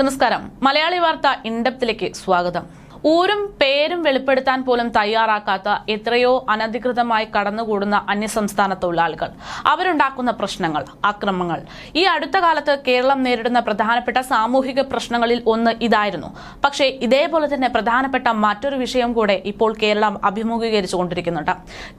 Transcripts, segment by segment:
നമസ്കാരം. മലയാളി വാർത്ത ഇൻഡപ്തിലേക്ക് സ്വാഗതം. ഊരും പേരും വെളിപ്പെടുത്താൻ പോലും തയ്യാറാക്കാത്ത എത്രയോ അനധികൃതമായി കടന്നുകൂടുന്ന അന്യസംസ്ഥാന തൊഴിലാളികൾ. അവരുണ്ടാക്കുന്ന പ്രശ്നങ്ങൾ അക്രമങ്ങൾ. ഈ അടുത്ത കാലത്ത് കേരളം നേരിടുന്ന പ്രധാനപ്പെട്ട സാമൂഹിക പ്രശ്നങ്ങളിൽ ഒന്ന് ഇതായിരുന്നു. പക്ഷേ ഇതേപോലെ തന്നെ പ്രധാനപ്പെട്ട മറ്റൊരു വിഷയം കൂടെ ഇപ്പോൾ കേരളം അഭിമുഖീകരിച്ചുകൊണ്ടിരിക്കുന്നുണ്ട്.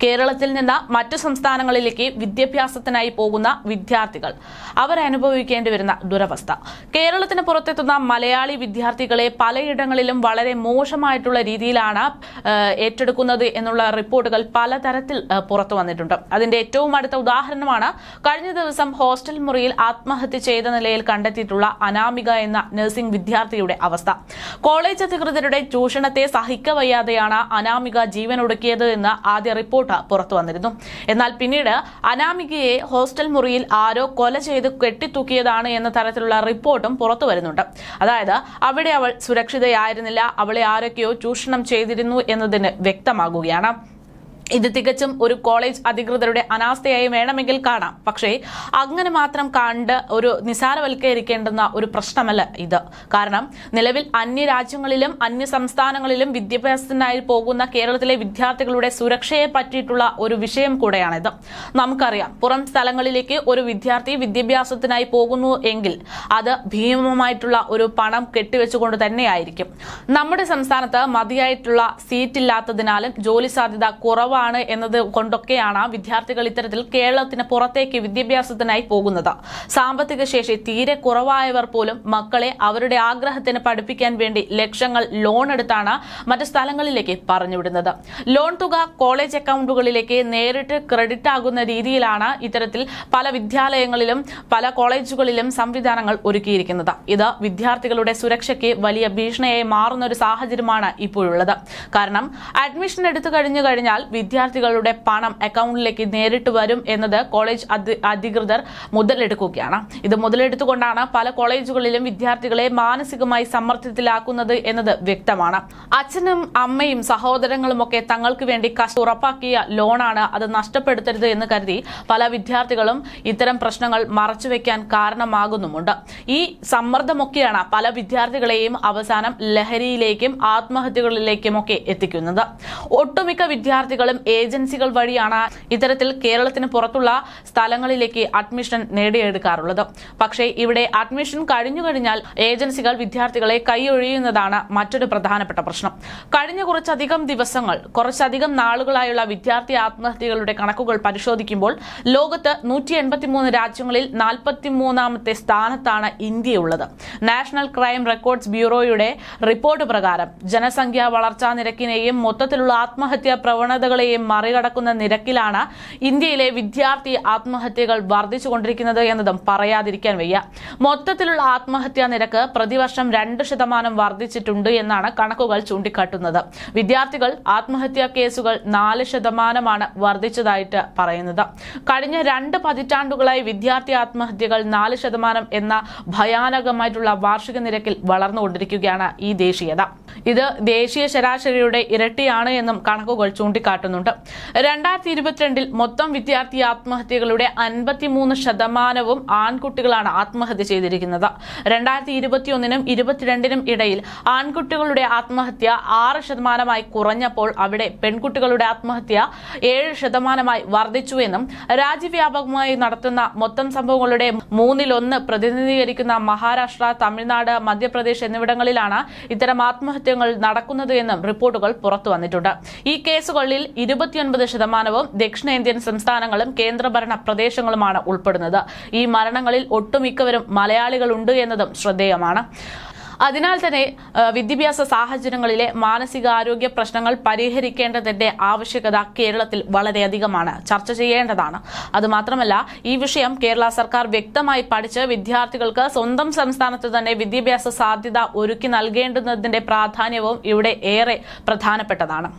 കേരളത്തിൽ നിന്ന് മറ്റു സംസ്ഥാനങ്ങളിലേക്ക് വിദ്യാഭ്യാസത്തിനായി പോകുന്ന വിദ്യാർത്ഥികൾ അവരനുഭവിക്കേണ്ടി വരുന്ന ദുരവസ്ഥ. കേരളത്തിന് പുറത്തെത്തുന്ന മലയാളി വിദ്യാർത്ഥികളെ പലയിടങ്ങളിലും വളരെ മോശമായിട്ടുള്ള രീതിയിലാണ് ഏറ്റെടുക്കുന്നത് എന്നുള്ള റിപ്പോർട്ടുകൾ പലതരത്തിൽ പുറത്തു വന്നിട്ടുണ്ട്. അതിന്റെ ഏറ്റവും അടുത്ത ഉദാഹരണമാണ് കഴിഞ്ഞ ദിവസം ഹോസ്റ്റൽ മുറിയിൽ ആത്മഹത്യ ചെയ്ത നിലയിൽ കണ്ടെത്തിയിട്ടുള്ള അനാമിക എന്ന നഴ്സിംഗ് വിദ്യാർത്ഥിയുടെ അവസ്ഥ. കോളേജ് അധികൃതരുടെ ചൂഷണത്തെ സഹിക്കവയ്യാതെയാണ് അനാമിക ജീവൻ ഒടുക്കിയത് എന്ന് ആദ്യ റിപ്പോർട്ട് പുറത്തു വന്നിരുന്നു. എന്നാൽ പിന്നീട് അനാമികയെ ഹോസ്റ്റൽ മുറിയിൽ ആരോ കൊല ചെയ്ത് കെട്ടിത്തൂക്കിയതാണ് എന്ന തരത്തിലുള്ള റിപ്പോർട്ടും പുറത്തു വരുന്നുണ്ട്. അതായത് അവിടെ അവൾ സുരക്ഷിതയായിരുന്നില്ല അവളെ ആരൊക്കെയോ ചൂഷണം ചെയ്തിരുന്നു എന്നതിന് വ്യക്തമാകുകയാണ് ഇത് തികച്ചും ഒരു കോളേജ് അധികൃതരുടെ അനാസ്ഥയായി വേണമെങ്കിൽ കാണാം. പക്ഷേ അങ്ങനെ മാത്രം കണ്ട് ഒരു നിസാരവൽക്കരിക്കേണ്ടുന്ന ഒരു പ്രശ്നമല്ല ഇത്. കാരണം നിലവിൽ അന്യ രാജ്യങ്ങളിലും അന്യ സംസ്ഥാനങ്ങളിലും വിദ്യാഭ്യാസത്തിനായി പോകുന്ന കേരളത്തിലെ വിദ്യാർത്ഥികളുടെ സുരക്ഷയെ പറ്റിയിട്ടുള്ള ഒരു വിഷയം കൂടെയാണിത്. നമുക്കറിയാം പുറം സ്ഥലങ്ങളിലേക്ക് ഒരു വിദ്യാർത്ഥി വിദ്യാഭ്യാസത്തിനായി പോകുന്നു എങ്കിൽ അത് ഭീമമായിട്ടുള്ള ഒരു പണം കെട്ടിവെച്ചുകൊണ്ട് തന്നെയായിരിക്കും. നമ്മുടെ സംസ്ഥാനത്ത് മതിയായിട്ടുള്ള സീറ്റ് ഇല്ലാത്തതിനാലും ജോലി സാധ്യത കുറവാണ് എന്നത് കൊണ്ടൊക്കെയാണ് വിദ്യാർത്ഥികൾ ഇത്തരത്തിൽ കേരളത്തിന് പുറത്തേക്ക് വിദ്യാഭ്യാസത്തിനായി പോകുന്നത്. സാമ്പത്തിക ശേഷി തീരെ കുറവായവർ പോലും മക്കളെ അവരുടെ ആഗ്രഹത്തിന് പഠിപ്പിക്കാൻ വേണ്ടി ലക്ഷങ്ങൾ ലോൺ എടുത്താണ് മറ്റ് സ്ഥലങ്ങളിലേക്ക് പറഞ്ഞുവിടുന്നത്. ലോൺ തുക കോളേജ് അക്കൗണ്ടുകളിലേക്ക് നേരിട്ട് ക്രെഡിറ്റ് ആകുന്ന രീതിയിലാണ് ഇത്തരത്തിൽ പല വിദ്യാലയങ്ങളിലും പല കോളേജുകളിലും സംവിധാനങ്ങൾ ഒരുക്കിയിരിക്കുന്നത്. ഇത് വിദ്യാർത്ഥികളുടെ സുരക്ഷയ്ക്ക് വലിയ ഭീഷണിയായി മാറുന്ന ഒരു സാഹചര്യമാണ് ഇപ്പോഴുള്ളത്. കാരണം അഡ്മിഷൻ എടുത്തു കഴിഞ്ഞു കഴിഞ്ഞാൽ വിദ്യാർത്ഥികളുടെ പണം അക്കൗണ്ടിലേക്ക് നേരിട്ട് വരും എന്നത് കോളേജ് അധികൃതർ മുതലെടുക്കുകയാണ്. ഇത് മുതലെടുത്തുകൊണ്ടാണ് പല കോളേജുകളിലും വിദ്യാർത്ഥികളെ മാനസികമായി സമ്മർദ്ദത്തിലാക്കുന്നത് എന്നത് വ്യക്തമാണ്. അച്ഛനും അമ്മയും സഹോദരങ്ങളും ഒക്കെ തങ്ങൾക്ക് വേണ്ടി കഷ്ട ഉറപ്പാക്കിയ ലോണാണ് അത് നഷ്ടപ്പെടുത്തരുത് എന്ന് കരുതി പല വിദ്യാർത്ഥികളും ഇത്തരം പ്രശ്നങ്ങൾ മറച്ചുവെക്കാൻ കാരണമാകുന്നുമുണ്ട്. ഈ സമ്മർദ്ദമൊക്കെയാണ് പല വിദ്യാർത്ഥികളെയും അവസാനം ലഹരിയിലേക്കും ആത്മഹത്യകളിലേക്കും ഒക്കെ എത്തിക്കുന്നത്. ഒട്ടുമിക്ക വിദ്യാർത്ഥികളും ഏജൻസികൾ വഴിയാണ് ഇത്തരത്തിൽ കേരളത്തിന് പുറത്തുള്ള സ്ഥലങ്ങളിലേക്ക് അഡ്മിഷൻ നേടിയെടുക്കാറുള്ളത്. പക്ഷേ ഇവിടെ അഡ്മിഷൻ കഴിഞ്ഞു കഴിഞ്ഞാൽ ഏജൻസികൾ വിദ്യാർത്ഥികളെ കൈയൊഴിയുന്നതാണ് മറ്റൊരു പ്രധാനപ്പെട്ട പ്രശ്നം. കഴിഞ്ഞ കുറച്ചധികം ദിവസങ്ങൾ കുറച്ചധികം നാളുകളായുള്ള വിദ്യാർത്ഥി ആത്മഹത്യകളുടെ കണക്കുകൾ പരിശോധിക്കുമ്പോൾ ലോകത്ത് നൂറ്റി എൺപത്തിമൂന്ന് രാജ്യങ്ങളിൽ നാൽപ്പത്തിമൂന്നാമത്തെ സ്ഥാനത്താണ് ഇന്ത്യയുള്ളത്. നാഷണൽ ക്രൈം റെക്കോർഡ്സ് ബ്യൂറോയുടെ റിപ്പോർട്ട് പ്രകാരം ജനസംഖ്യാ വളർച്ചാ നിരക്കിനെയും മൊത്തത്തിലുള്ള ആത്മഹത്യാ പ്രവണതകളെയും മറികടക്കുന്ന നിരക്കിലാണ് ഇന്ത്യയിലെ വിദ്യാർത്ഥി ആത്മഹത്യകൾ വർദ്ധിച്ചുകൊണ്ടിരിക്കുന്നത് എന്നതും പറയാതിരിക്കാൻ വയ്യ. മൊത്തത്തിലുള്ള ആത്മഹത്യാ നിരക്ക് പ്രതിവർഷം രണ്ട് ശതമാനം വർദ്ധിച്ചിട്ടുണ്ട് എന്നാണ് കണക്കുകൾ ചൂണ്ടിക്കാട്ടുന്നത്. വിദ്യാർത്ഥികൾ ആത്മഹത്യാ കേസുകൾ നാല് ശതമാനമാണ് വർദ്ധിച്ചതായിട്ട് പറയുന്നത്. കഴിഞ്ഞ രണ്ട് പതിറ്റാണ്ടുകളായി വിദ്യാർത്ഥി ആത്മഹത്യകൾ നാല് ശതമാനം എന്ന ഭയാനകമായിട്ടുള്ള വാർഷിക നിരക്കിൽ വളർന്നുകൊണ്ടിരിക്കുകയാണ് ഈ ദേശീയത. ഇത് ദേശീയ ശരാശരിയുടെ ഇരട്ടിയാണ് എന്നും കണക്കുകൾ ചൂണ്ടിക്കാട്ടുന്നുണ്ട്. രണ്ടായിരത്തി ഇരുപത്തിരണ്ടിൽ മൊത്തം വിദ്യാർത്ഥി ആത്മഹത്യകളുടെ അൻപത്തിമൂന്ന് ശതമാനവും ആൺകുട്ടികളാണ് ആത്മഹത്യ ചെയ്തിരിക്കുന്നത്. രണ്ടായിരത്തി ഇരുപത്തിയൊന്നിനും ഇരുപത്തിരണ്ടിനും ഇടയിൽ ആൺകുട്ടികളുടെ ആത്മഹത്യ ആറ് ശതമാനമായി കുറഞ്ഞപ്പോൾ അവിടെ പെൺകുട്ടികളുടെ ആത്മഹത്യ ഏഴ് ശതമാനമായി വർദ്ധിച്ചുവെന്നും രാജ്യവ്യാപകമായി നടത്തുന്ന മൊത്തം സംഭവങ്ങളുടെ മൂന്നിലൊന്ന് പ്രതിനിധീകരിക്കുന്ന മഹാരാഷ്ട്ര തമിഴ്നാട് മധ്യപ്രദേശ് എന്നിവിടങ്ങളിലാണ് ഇത്തരം ആത്മഹത്യകൾ നടക്കുന്നത് എന്നും റിപ്പോർട്ടുകൾ പുറത്തു വന്നിട്ടുണ്ട്. ഈ കേസുകളിൽ ഇരുപത്തിയൊൻപത് ശതമാനവും ദക്ഷിണേന്ത്യൻ സംസ്ഥാനങ്ങളും കേന്ദ്രഭരണ പ്രദേശങ്ങളുമാണ് ഉൾപ്പെടുന്നത്. ഈ മരണങ്ങളിൽ ഒട്ടുമിക്കവരും മലയാളികളുണ്ട് എന്നതും ശ്രദ്ധേയമാണ്. അതിനാൽ തന്നെ വിദ്യാഭ്യാസ സാഹചര്യങ്ങളിലെ മാനസികാരോഗ്യ പ്രശ്നങ്ങൾ പരിഹരിക്കേണ്ടതിന്റെ ആവശ്യകത കേരളത്തിൽ വളരെയധികമാണ്. ചർച്ച ചെയ്യേണ്ടതാണ്. അതുമാത്രമല്ല ഈ വിഷയം കേരള സർക്കാർ വ്യക്തമായി പഠിച്ച് വിദ്യാർത്ഥികൾക്ക് സ്വന്തം സംസ്ഥാനത്ത് തന്നെ വിദ്യാഭ്യാസ സാധ്യത ഒരുക്കി നൽകേണ്ടുന്നതിന്റെ പ്രാധാന്യവും ഇവിടെ ഏറെ പ്രധാനപ്പെട്ടതാണ്.